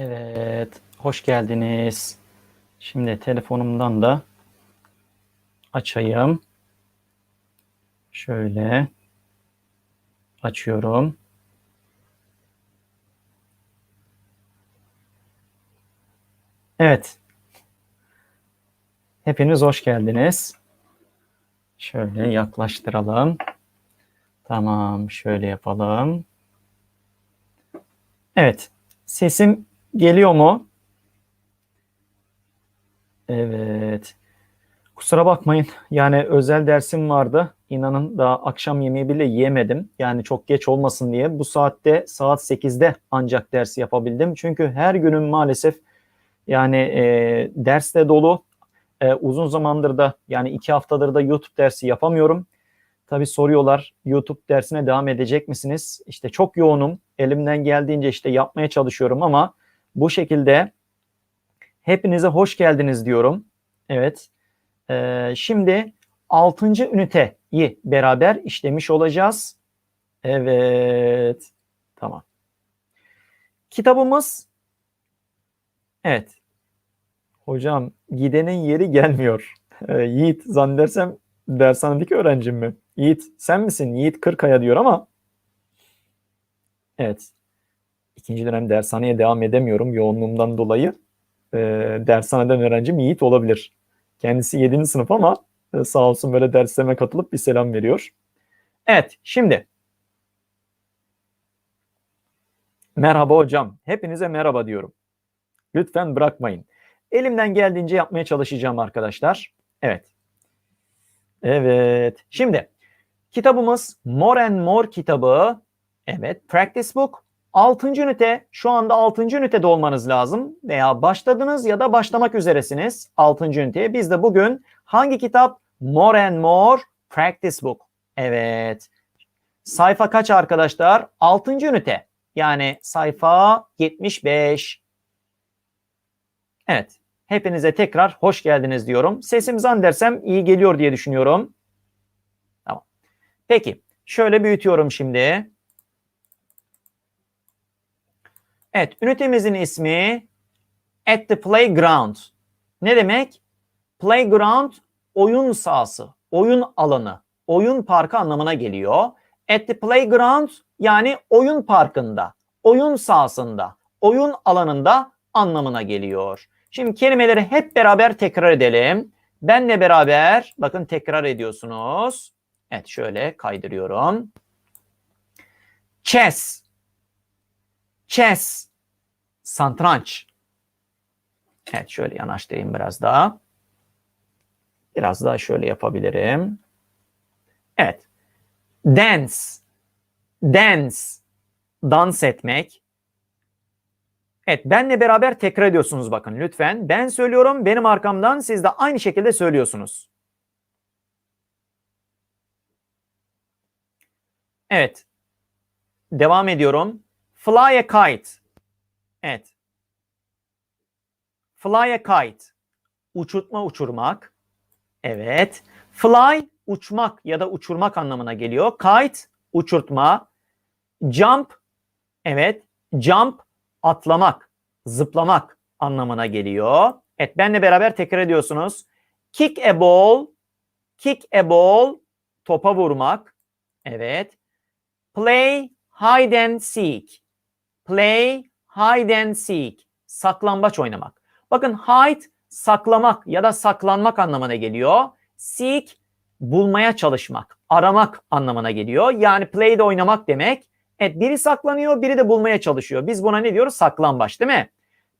Evet, hoş geldiniz. Şimdi telefonumdan da açayım. Şöyle açıyorum. Evet. Hepiniz hoş geldiniz. Şöyle yaklaştıralım. Tamam, şöyle yapalım. Evet. Sesim geliyor mu? Evet. Kusura bakmayın. Yani özel dersim vardı. İnanın daha akşam yemeği bile yiyemedim. Yani çok geç olmasın diye. Bu saatte saat 8'de ancak dersi yapabildim. Çünkü her günüm maalesef yani e, dersle dolu. E, uzun zamandır da yani iki haftadır da YouTube dersi yapamıyorum. Tabii soruyorlar YouTube dersine devam edecek misiniz? İşte çok yoğunum. Elimden geldiğince işte yapmaya çalışıyorum ama bu şekilde hepinize hoş geldiniz diyorum. Evet. Ee, şimdi 6. üniteyi beraber işlemiş olacağız. Evet. Tamam. Kitabımız Evet. Hocam gidenin yeri gelmiyor. Ee, Yiğit zannedersem dershanedeki öğrencim mi? Yiğit sen misin? Yiğit Kırkaya diyor ama evet. İkinci dönem dershaneye devam edemiyorum yoğunluğumdan dolayı. Ee, dershaneden öğrencim Yiğit olabilir. Kendisi 7. sınıf ama e, sağ olsun böyle derslerime katılıp bir selam veriyor. Evet şimdi. Merhaba hocam. Hepinize merhaba diyorum. Lütfen bırakmayın. Elimden geldiğince yapmaya çalışacağım arkadaşlar. Evet. Evet. Şimdi kitabımız More and More kitabı. Evet. Practice Book. 6. ünite. Şu anda 6. ünitede olmanız lazım. Veya başladınız ya da başlamak üzeresiniz 6. üniteye. Biz de bugün hangi kitap? More and More Practice Book. Evet. Sayfa kaç arkadaşlar? 6. ünite. Yani sayfa 75. Evet. Hepinize tekrar hoş geldiniz diyorum. Sesim zannedersem iyi geliyor diye düşünüyorum. Tamam. Peki. Şöyle büyütüyorum şimdi. Evet. Ünitemizin ismi At the Playground. Ne demek? Playground oyun sahası, oyun alanı, oyun parkı anlamına geliyor. At the playground yani oyun parkında, oyun sahasında, oyun alanında anlamına geliyor. Şimdi kelimeleri hep beraber tekrar edelim. Benle beraber bakın tekrar ediyorsunuz. Evet şöyle kaydırıyorum. Chess. Chess. Santranç. Evet şöyle yanaştırayım biraz daha. Biraz daha şöyle yapabilirim. Evet. Dance. Dance. Dans etmek. Evet benle beraber tekrar ediyorsunuz bakın lütfen. Ben söylüyorum benim arkamdan siz de aynı şekilde söylüyorsunuz. Evet. Devam ediyorum. Fly a kite. Evet. Fly a kite. Uçurtma uçurmak. Evet. Fly uçmak ya da uçurmak anlamına geliyor. Kite uçurtma. Jump evet. Jump atlamak, zıplamak anlamına geliyor. Evet benle beraber tekrar ediyorsunuz. Kick a ball, kick a ball, topa vurmak. Evet. Play hide and seek. Play hide and seek. Saklambaç oynamak. Bakın hide saklamak ya da saklanmak anlamına geliyor. Seek bulmaya çalışmak, aramak anlamına geliyor. Yani play de oynamak demek. Evet biri saklanıyor, biri de bulmaya çalışıyor. Biz buna ne diyoruz? Saklambaç değil mi?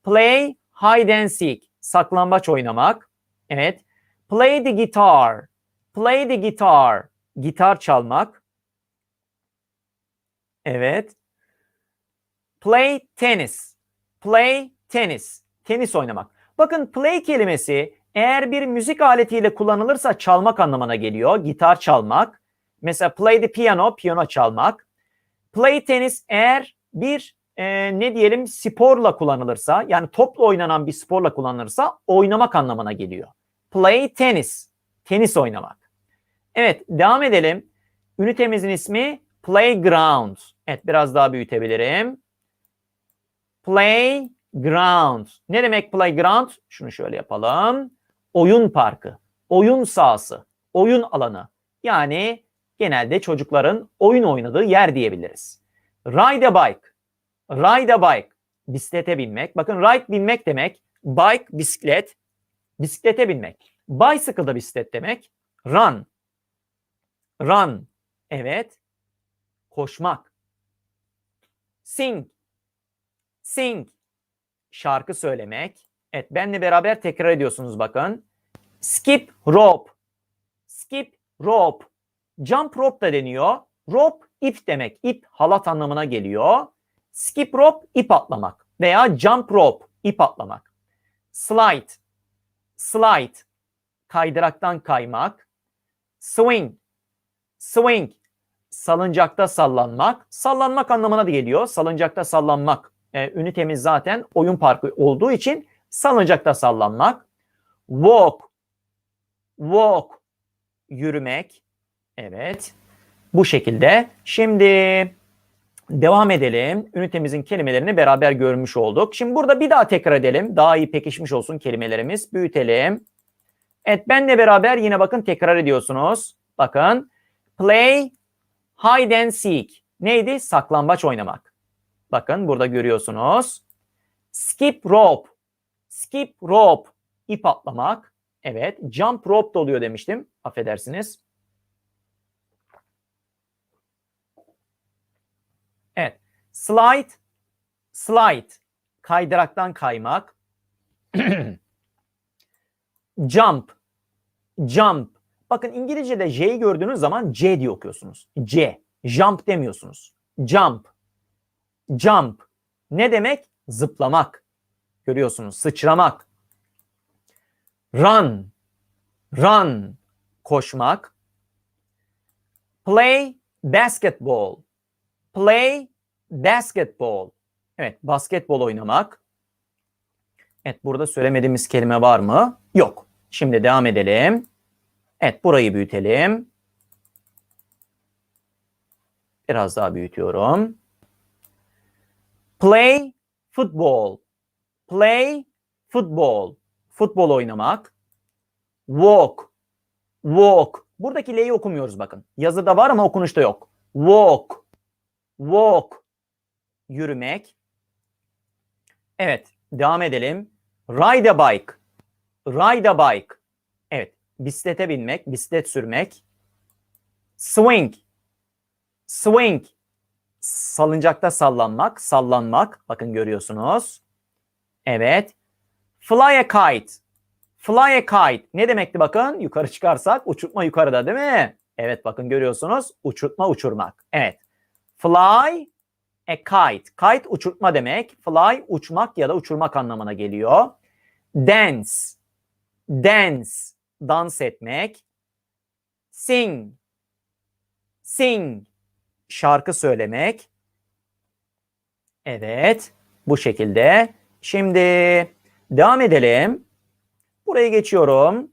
Play, hide and seek. Saklambaç oynamak. Evet. Play the guitar. Play the guitar. Gitar çalmak. Evet. Play tennis. Play tennis. Tenis oynamak. Bakın play kelimesi eğer bir müzik aletiyle kullanılırsa çalmak anlamına geliyor. Gitar çalmak. Mesela play the piano, piyano çalmak. Play tenis eğer bir e, ne diyelim sporla kullanılırsa yani topla oynanan bir sporla kullanılırsa oynamak anlamına geliyor. Play tenis. Tenis oynamak. Evet devam edelim. Ünitemizin ismi playground. Evet biraz daha büyütebilirim. Play ground. Ne demek playground? Şunu şöyle yapalım. Oyun parkı, oyun sahası, oyun alanı. Yani genelde çocukların oyun oynadığı yer diyebiliriz. Ride a bike. Ride a bike. Bisiklete binmek. Bakın ride binmek demek. Bike bisiklet. Bisiklete binmek. Bicycle da bisiklet demek. Run. Run. Evet. Koşmak. Sing. Sing. Şarkı söylemek. Evet benle beraber tekrar ediyorsunuz bakın. Skip rope. Skip rope. Jump rope da deniyor. Rope ip demek. İp halat anlamına geliyor. Skip rope ip atlamak veya jump rope ip atlamak. Slide. Slide kaydıraktan kaymak. Swing. Swing salıncakta sallanmak. Sallanmak anlamına da geliyor. Salıncakta sallanmak. E, ünitemiz zaten oyun parkı olduğu için salıncakta sallanmak. Walk. Walk. Yürümek. Evet. Bu şekilde. Şimdi devam edelim. Ünitemizin kelimelerini beraber görmüş olduk. Şimdi burada bir daha tekrar edelim. Daha iyi pekişmiş olsun kelimelerimiz. Büyütelim. Evet benle beraber yine bakın tekrar ediyorsunuz. Bakın. Play hide and seek. Neydi? Saklambaç oynamak. Bakın burada görüyorsunuz. Skip rope. Skip rope. İp atlamak. Evet. Jump rope da oluyor demiştim. Affedersiniz. Evet. Slide. Slide. Kaydıraktan kaymak. Jump. Jump. Bakın İngilizce'de J'yi gördüğünüz zaman C diye okuyorsunuz. C. Jump demiyorsunuz. Jump. Jump. Ne demek? Zıplamak. Görüyorsunuz. Sıçramak. Run. Run. Koşmak. Play basketball. Play basketball. Evet, basketbol oynamak. Evet, burada söylemediğimiz kelime var mı? Yok. Şimdi devam edelim. Evet, burayı büyütelim. Biraz daha büyütüyorum. Play football. Play football. Futbol oynamak. Walk. Walk. Buradaki L'yi okumuyoruz bakın. Yazıda var ama okunuşta yok. Walk. Walk. Yürümek. Evet. Devam edelim. Ride a bike. Ride a bike. Evet. Bisiklete binmek, bisiklet sürmek. Swing. Swing. Salıncakta sallanmak, sallanmak. Bakın görüyorsunuz. Evet. Fly a kite. Fly a kite. Ne demekti bakın? Yukarı çıkarsak uçurtma yukarıda değil mi? Evet bakın görüyorsunuz. Uçurtma uçurmak. Evet. Fly a kite. Kite uçurtma demek. Fly uçmak ya da uçurmak anlamına geliyor. Dance. Dance. Dans etmek. Sing. Sing. Şarkı söylemek. Evet. Bu şekilde. Şimdi devam edelim. Burayı geçiyorum.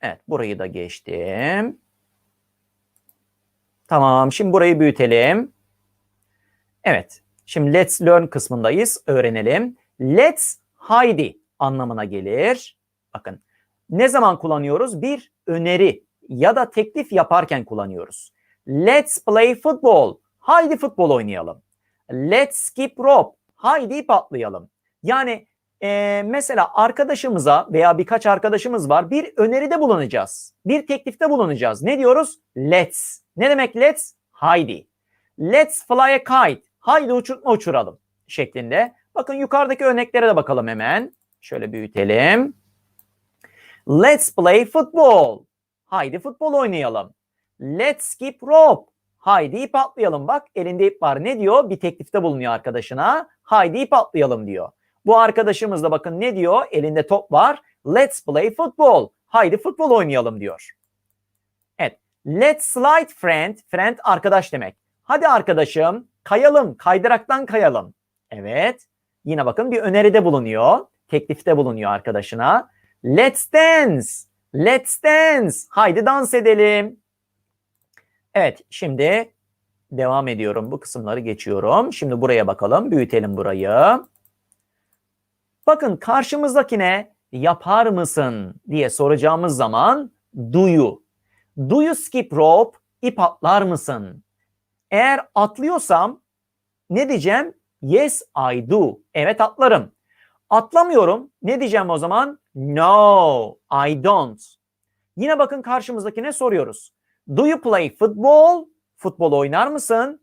Evet. Burayı da geçtim. Tamam. Şimdi burayı büyütelim. Evet. Şimdi let's learn kısmındayız. Öğrenelim. Let's hide anlamına gelir. Bakın. Ne zaman kullanıyoruz? Bir öneri ya da teklif yaparken kullanıyoruz. Let's play football. Haydi futbol oynayalım. Let's skip rope. Haydi ip atlayalım. Yani e, mesela arkadaşımıza veya birkaç arkadaşımız var bir öneride bulunacağız. Bir teklifte bulunacağız. Ne diyoruz? Let's. Ne demek let's? Haydi. Let's fly a kite. Haydi uçurtma uçuralım şeklinde. Bakın yukarıdaki örneklere de bakalım hemen. Şöyle büyütelim. Let's play football. Haydi futbol oynayalım. Let's skip rope. Haydi ip atlayalım. Bak elinde ip var. Ne diyor? Bir teklifte bulunuyor arkadaşına. Haydi ip atlayalım diyor. Bu arkadaşımız da bakın ne diyor? Elinde top var. Let's play football. Haydi futbol oynayalım diyor. Evet. Let's slide friend. Friend arkadaş demek. Hadi arkadaşım kayalım. Kaydıraktan kayalım. Evet. Yine bakın bir öneride bulunuyor. Teklifte bulunuyor arkadaşına. Let's dance. Let's dance. Haydi dans edelim. Evet şimdi devam ediyorum. Bu kısımları geçiyorum. Şimdi buraya bakalım. Büyütelim burayı. Bakın karşımızdakine yapar mısın diye soracağımız zaman do you. Do you skip rope? İp atlar mısın? Eğer atlıyorsam ne diyeceğim? Yes I do. Evet atlarım. Atlamıyorum. Ne diyeceğim o zaman? No, I don't. Yine bakın karşımızdakine soruyoruz. Do you play football? Futbol oynar mısın?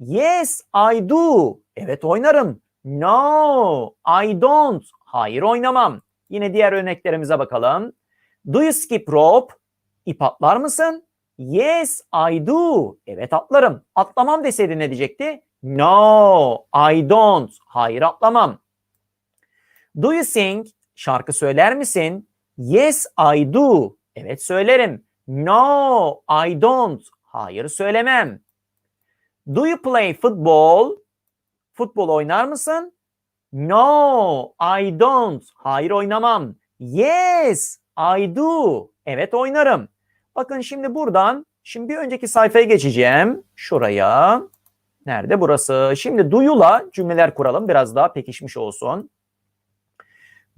Yes, I do. Evet oynarım. No, I don't. Hayır oynamam. Yine diğer örneklerimize bakalım. Do you skip rope? İp atlar mısın? Yes, I do. Evet atlarım. Atlamam deseydi ne diyecekti? No, I don't. Hayır atlamam. Do you sing? Şarkı söyler misin? Yes, I do. Evet söylerim. No, I don't. Hayır söylemem. Do you play football? Futbol oynar mısın? No, I don't. Hayır oynamam. Yes, I do. Evet oynarım. Bakın şimdi buradan, şimdi bir önceki sayfaya geçeceğim. Şuraya. Nerede burası? Şimdi do'yu'la cümleler kuralım. Biraz daha pekişmiş olsun.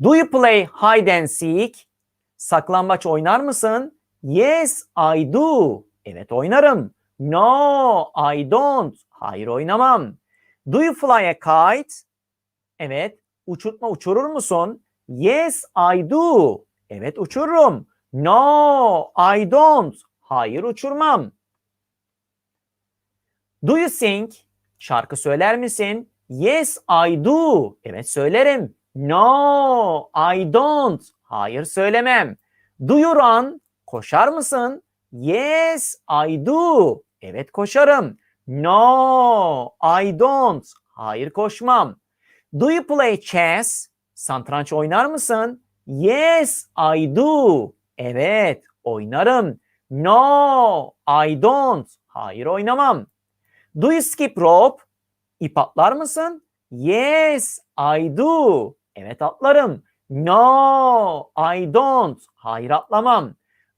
Do you play hide and seek? Saklambaç oynar mısın? Yes, I do. Evet oynarım. No, I don't. Hayır oynamam. Do you fly a kite? Evet. Uçurtma uçurur musun? Yes, I do. Evet uçururum. No, I don't. Hayır uçurmam. Do you sing? Şarkı söyler misin? Yes, I do. Evet söylerim. No, I don't. Hayır söylemem. Do you run? Koşar mısın? Yes, I do. Evet koşarım. No, I don't. Hayır koşmam. Do you play chess? Satranç oynar mısın? Yes, I do. Evet, oynarım. No, I don't. Hayır oynamam. Do you skip rope? İp atlar mısın? Yes, I do. Evet atlarım. No, I don't. Hayır atlamam.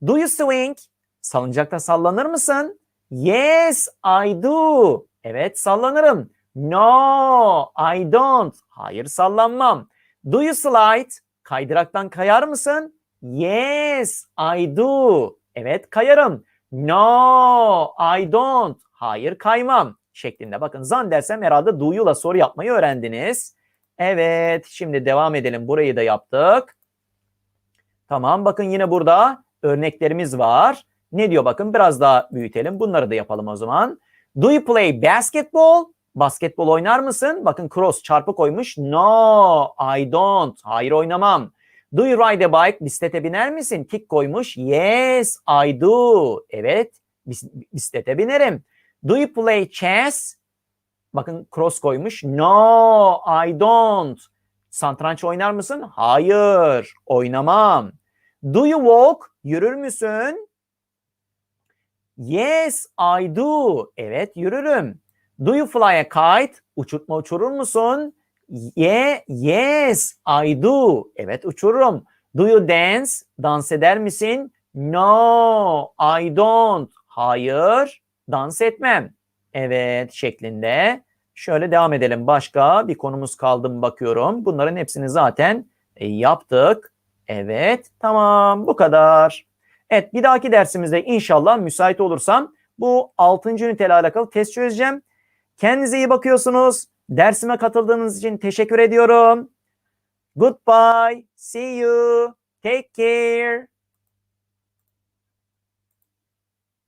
Do you swing? Salıncakta sallanır mısın? Yes, I do. Evet sallanırım. No, I don't. Hayır sallanmam. Do you slide? Kaydıraktan kayar mısın? Yes, I do. Evet kayarım. No, I don't. Hayır kaymam. Şeklinde bakın zannedersem herhalde do'yu'la soru yapmayı öğrendiniz. Evet şimdi devam edelim. Burayı da yaptık. Tamam bakın yine burada örneklerimiz var. Ne diyor bakın biraz daha büyütelim. Bunları da yapalım o zaman. Do you play basketball? Basketbol oynar mısın? Bakın cross çarpı koymuş. No, I don't. Hayır oynamam. Do you ride a bike? Bisiklete biner misin? Kick koymuş. Yes, I do. Evet, bis- bisiklete binerim. Do you play chess? Bakın cross koymuş. No, I don't. Satranç oynar mısın? Hayır, oynamam. Do you walk? Yürür müsün? Yes, I do. Evet, yürürüm. Do you fly a kite? Uçurtma uçurur musun? Ye, yes, I do. Evet, uçururum. Do you dance? Dans eder misin? No, I don't. Hayır, dans etmem. Evet, şeklinde. Şöyle devam edelim. Başka bir konumuz kaldı mı bakıyorum. Bunların hepsini zaten e, yaptık. Evet, tamam bu kadar. Evet, bir dahaki dersimizde inşallah müsait olursam bu 6. üniteyle alakalı test çözeceğim. Kendinize iyi bakıyorsunuz. Dersime katıldığınız için teşekkür ediyorum. Goodbye. See you. Take care.